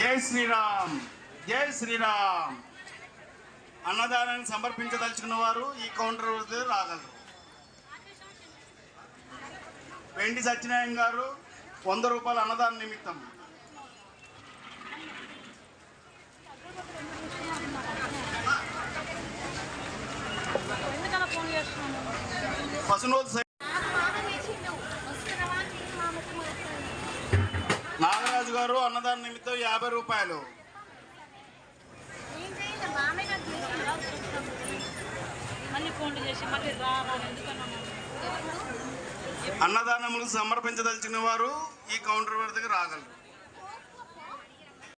జై శ్రీరామ్ జై శ్రీరామ్. అన్నదానాన్ని సమర్పించదలుచుకున్న వారు ఈ కౌంటర్ వద్ద రాగలరు. వెండి సత్యనారాయణ గారు వంద రూపాయల అన్నదాన నిమిత్తం. నాగరాజు గారు అన్నదాన నిమిత్తం యాభై రూపాయలు. మళ్ళీ ఫోన్ చేసి మళ్ళీ రా ఎందుకన్నాను అన్నదానములు సమర్పించదలిచిన వారు ఈ కౌంటర్ వద్దకు రాగలరు.